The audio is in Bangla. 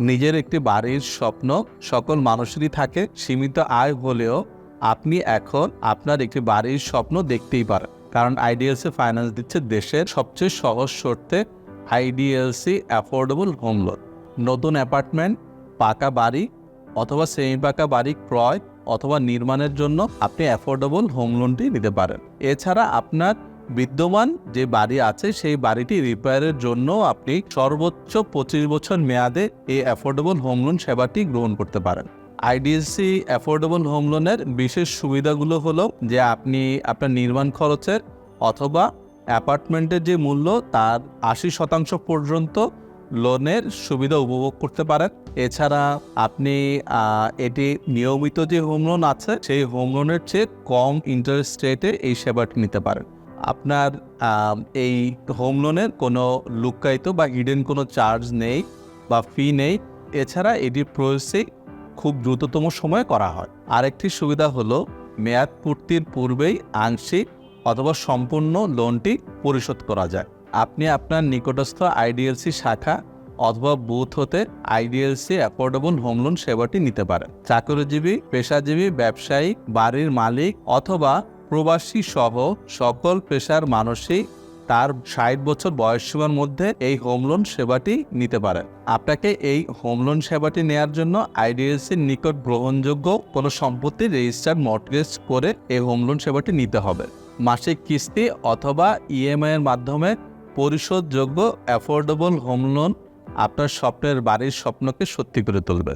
নিজের একটি বাড়ির স্বপ্ন সকল মানুষেরই থাকে, সীমিত আয় হলেও আপনি এখন আপনার একটি বাড়ির স্বপ্ন দেখতেই পারেন। কারণ আইডিএলসি ফাইন্যান্স দিচ্ছে দেশের সবচেয়ে সহজ শর্তে আইডিএলসি অ্যাফোর্ডেবল হোম লোন। নতুন অ্যাপার্টমেন্ট, পাকা বাড়ি অথবা সেমি পাকা বাড়ি ক্রয় অথবা নির্মাণের জন্য আপনি অ্যাফোর্ডেবল হোম লোনটি নিতে পারেন। এছাড়া আপনার বিদ্যমান যে বাড়ি আছে, সেই বাড়িটি রিপেয়ারের জন্য আপনি সর্বোচ্চ পঁচিশ বছর মেয়াদে এই অ্যাফোর্ডেবল হোম লোন সেবাটি গ্রহণ করতে পারেন। আইডিএসসি অ্যাফোর্ডেবল হোম লোনের বিশেষ সুবিধাগুলো হলো যে আপনি আপনার নির্মাণ খরচের অথবা অ্যাপার্টমেন্টের যে মূল্য, তার আশি শতাংশ পর্যন্ত লোনের সুবিধা উপভোগ করতে পারেন। এছাড়া আপনি এটি নিয়মিত যে হোম লোন আছে, সেই হোম লোনের চেয়ে কম ইন্টারেস্ট রেটে এই সেবাটি নিতে পারেন। আপনার এই হোম লোনের কোনো লুকায়িত বা হিডেন কোনো চার্জ নেই বা ফি নেই। এছাড়া এটির প্রসেসিং খুব দ্রুততম সময়ে করা হয়। আরেকটি সুবিধা হলো মেয়াদ পূর্তির পূর্বেই আংশিক অথবা সম্পূর্ণ লোনটি পরিশোধ করা যায়। আপনি আপনার নিকটস্থ আইডিএলসি শাখা অথবা বুথ হতে আইডিএলসি অ্যাফোর্ডেবল হোম লোন সেবাটি নিতে পারেন। চাকরিজীবী, পেশাজীবী, ব্যবসায়ী, বাড়ির মালিক অথবা প্রবাসী সহ সকল পেশার মানুষই তার ষাট বছর বয়সসীমার মধ্যে এই হোম লোন সেবাটি নিতে পারেন। আপনাকে এই হোম লোন সেবাটি নেয়ার জন্য আইডিএলসির নিকট গ্রহণযোগ্য কোনো সম্পত্তি রেজিস্টার্ড মর্টগেজ করে এই হোম লোন সেবাটি নিতে হবে। মাসিক কিস্তি অথবা ইএমআই এর মাধ্যমে পরিশোধযোগ্য, অ্যাফোর্ডেবল হোম লোন আপনার স্বপ্নের বাড়ির স্বপ্নকে সত্যি করে তুলবে।